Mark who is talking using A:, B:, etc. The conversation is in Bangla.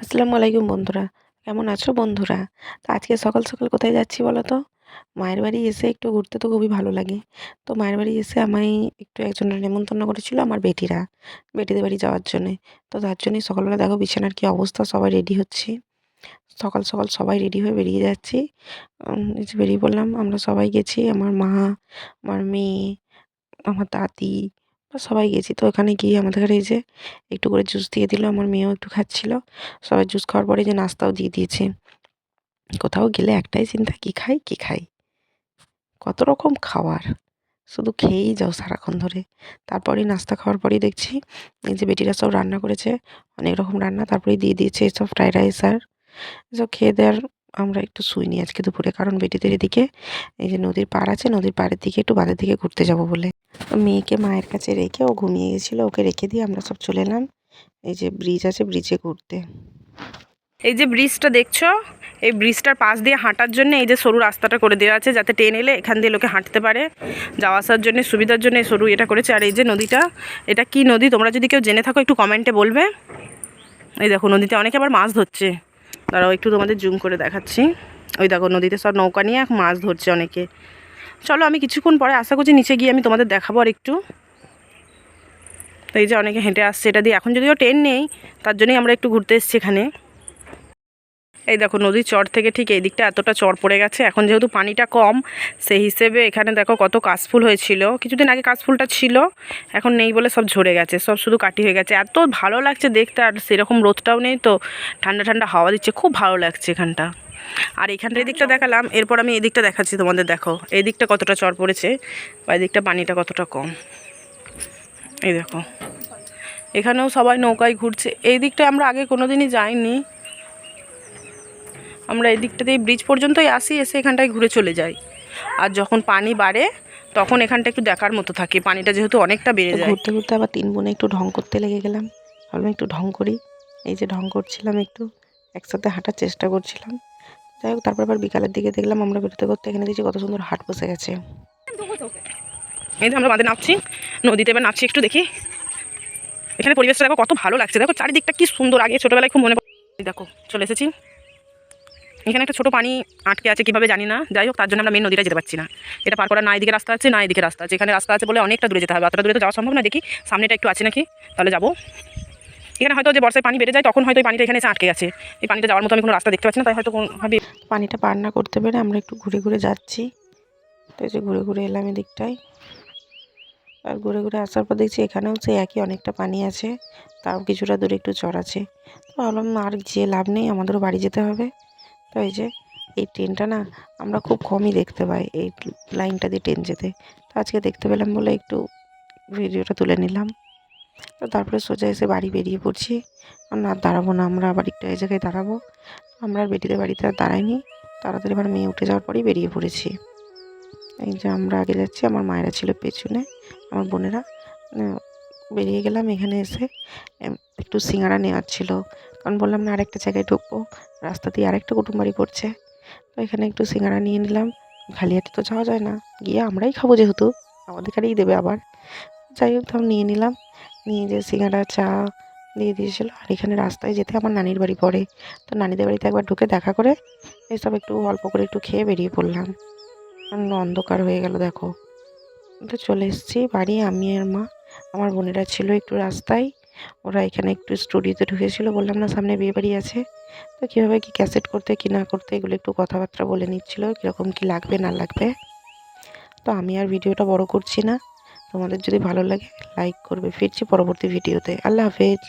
A: আসসালামু আলাইকুম বন্ধুরা। কেমন আছো বন্ধুরা? তো আজকে সকাল সকাল কোথায় যাচ্ছি বলো তো? মায়ের বাড়ি এসে একটু ঘুরতে তো খুবই ভালো লাগে। তো মায়ের বাড়ি এসে আমায় একটু একজনের নেমন্তন্ন করেছিল আমার বেটিরা, বেটিদের বাড়ি যাওয়ার জন্যে। তো তার জন্যই সকালবেলা দেখো বিছানার কী অবস্থা, সবাই রেডি হচ্ছি। সকাল সকাল সবাই রেডি হয়ে বেরিয়ে যাচ্ছি। বেরিয়ে পড়লাম, আমরা সবাই গেছি। আমার মা, আমার মেয়ে, আমার দাদি সবাই গেছি। তো ওখানে গিয়ে আমাদের এই যে একটু করে জুস দিয়ে দিল, আমার মেয়েও একটু খাচ্ছিল। সবাই জুস খাওয়ার পরে যে নাস্তাও দিয়ে দিয়েছে। কোথাও গেলে একটাই চিন্তা, কী খাই কী খাই? কত রকম খাওয়ার শুধু খেয়েই যাও সারাক্ষণ ধরে। তারপরেই নাস্তা খাওয়ার পরেই দেখছি এই যে বেটিরা সব রান্না করেছে, অনেক রকম রান্না। তারপরেই দিয়ে দিয়েছে এসব ফ্রাইড রাইস আর এসব খেয়ে দেওয়ার আমরা একটু শুইনি আজকে দুপুরে। কারণ বেটিদের এদিকে এই যে নদীর পাড় আছে, নদীর পাড়ের দিকে একটু বাদের দিকে ঘুরতে যাব বলে। মেয়েকে মায়ের কাছে রেখে ও ঘুমিয়ে গেছিল, ওকে রেখে দিয়ে আমরা সব চলে এলাম। এই যে ব্রিজ আছে ব্রিজে ঘুরতে।
B: এই যে ব্রিজটা দেখছ? এই ব্রিজটার পাশ দিয়ে হাঁটার জন্য এই যে সরু রাস্তাটা করে দেওয়া আছে, যাতে ট্রেন এলে এখান দিয়ে লোকে হাঁটতে পারে। যাওয়া আসার জন্য, সুবিধার জন্য সরু এটা করেছে। আর এই যে নদীটা, এটা কি নদী? তোমরা যদি কেউ জেনে থাকো, একটু কমেন্টে বলবে। এই দেখো, নদীতে অনেকে আবার মাছ ধরছে। দাঁড়াও, একটু তোমাদের জুম করে দেখাচ্ছি। ওই দেখো, নদীতে সব নৌকা নিয়ে এক মাছ ধরছে অনেকে। চলো, আমি কিছুক্ষণ পরে আশা করছি নিচে গিয়ে আমি তোমাদের দেখাবো আর একটু এই যে অনেকে হেঁটে আসছে, এটা দিয়ে এখন যদিও ট্রেন নেই, তার জন্যই আমরা একটু ঘুরতে এসেছি এখানে। এই দেখো, নদীর চর থেকে ঠিক এই দিকটা এতটা চর পড়ে গেছে। এখন যেহেতু পানিটা কম, সেই হিসেবে এখানে দেখো কত কাশফুল হয়েছিল। কিছুদিন আগে কাশফুলটা ছিল, এখন নেই বলে সব ঝরে গেছে, সব শুধু কাটি হয়ে গেছে। এত ভালো লাগছে দেখতে, আর সেরকম রোদটাও নেই তো, ঠান্ডা ঠান্ডা হাওয়া দিচ্ছে, খুব ভালো লাগছে এখানটা। আর এখানটা এদিকটা দেখালাম, এরপর আমি এদিকটা দেখাচ্ছি তোমাদের, দেখো। এই দিকটা কতটা চর পড়েছে, বা এদিকটা পানিটা কতটা কম। এই দেখো, এখানেও সবাই নৌকায় ঘুরছে। এই দিকটা আমরা আগে কোনো দিনই যাইনি। আমরা এই দিকটাতেই ব্রিজ পর্যন্তই আসি এসে এখানটায় ঘুরে চলে যাই। আর যখন পানি বাড়ে তখন এখানটা একটু দেখার মতো থাকে। পানিটা যেহেতু অনেকটা বেড়ে যায়।
A: ঘুরতে ঘুরতে আবার তিন বোনে একটু ঢং করতে লেগে গেলাম। ভাবলাম একটু ঢং করি। এই যে ঢং করছিলাম একটু একসাথে হাঁটার চেষ্টা করছিলাম। যাই হোক তারপর আবার বিকালের দিকে দেখলাম আমরা বেরোতে করতে এখানে দেখছি কত সুন্দর হাট বসে গেছে।
B: এই যে আমরা বাঁধে নামছি নদীতে এবার নামছি একটু দেখি। এখানে পরিবেশটা দেখো কত ভালো লাগছে। দেখো চারিদিকটা কি সুন্দর। আগে ছোটোবেলায় খুব মনে পড়ে দেখো চলে এসেছি। এখানে একটা ছোটো পানি আটকে আছে, কীভাবে জানি না। যাই হোক, তার জন্য আমরা মেন নদীটা যেতে পারছি না। এটা পার করার না এদিকে রাস্তা আছে, না এদিকে রাস্তা আছে। এখানে রাস্তা আছে বলে অনেকটা দূরে যেতে হবে। অতটা দূরে তো যাওয়া সম্ভব না, দেখি সামনেটা একটু আছে নাকি? তাহলে যাব। এখানে হয়তো যে বর্ষায় পানি বেড়ে যায়, তখন হয়তো পানিটা এখানে আটকে গেছে। এই পানিটা যাওয়ার মতো আমি কোনো রাস্তা দেখতে পাচ্ছি না, তাই হয়তো কোন ভাবে
A: পানিটা পার না করতে পেরে আমরা একটু ঘুরে ঘুরে যাচ্ছি। তো যে ঘুরে ঘুরে এলাম এদিকটায়। আর ঘুরে ঘুরে আসার পর দেখছি এখানেও সেই একই অনেকটা পানি আছে। তাও কিছুটা দূরে একটু চড় আছে। তো ভাবলাম আর যে লাভ নেই, আমাদেরও বাড়ি যেতে হবে। তো এই যে, এই ট্রেনটা না আমরা খুব কমই দেখতে পাই এই লাইনটা দিয়ে ট্রেন যেতে। তো আজকে দেখতে পেলাম বলে একটু ভিডিওটা তুলে নিলাম। তো তারপরে সোজা এসে বাড়ি বেরিয়ে পড়ছি। আর না দাঁড়াবো না, আমরা আবার একটু এই জায়গায় দাঁড়াবো। আমরা বেটিদের বাড়িতে আর দাঁড়াইনি। তাড়াতাড়ি এবার মেয়ে উঠে যাওয়ার পরেই বেরিয়ে পড়েছি। এই যে আমরা আগে যাচ্ছি, আমার মায়েরা ছিল পেছনে, আমার বোনেরা। বেরিয়ে গেলাম এখানে এসে। একটু সিঙ্গারা নেওয়ার ছিল। কারণ বললাম না আরেকটা জায়গায় ঢুকবো। রাস্তা দিয়ে আরেকটা কুটুম বাড়ি পড়ছে। তো এখানে একটু সিঙ্গারা নিয়ে নিলাম। খালি হাতে তো যাওয়া যায় না। গিয়ে আমরাই খাব যেহেতু। আমাদের কারেই দেবে আবার। যাই হোক, তাও নিয়ে নিলাম। নিয়ে যে সিঙ্গারা, চা দিয়ে দিয়েছিল। আর এখানে রাস্তায় যেতে আমার নানির বাড়ি পড়ে। তো নানিদের বাড়িতে একবার ঢুকে দেখা করে এইসব একটু অল্প করে একটু খেয়ে বেরিয়ে পড়লাম। অন্ধকার হয়ে গেল, দেখো। তো চলে এসেছি বাড়ি, আমি আর মা। আমার বোনেরা ছিল একটু রাস্তায়। ওরা এখানে একটু স্টুডিওতে ঢুকেছিল। বললাম, না, সামনে বিয়ে বাড়ি আছে। তো কীভাবে কি ক্যাসেট করতে, কি না করতে, এগুলো একটু কথাবার্তা বলে নিচ্ছিল, কীরকম কি লাগবে, না লাগবে। তো আমি আর ভিডিওটা বড় করছি না। তোমাদের যদি ভালো লাগে লাইক করবে। ফিরছি পরবর্তী ভিডিওতে। আল্লাহ হাফেজ।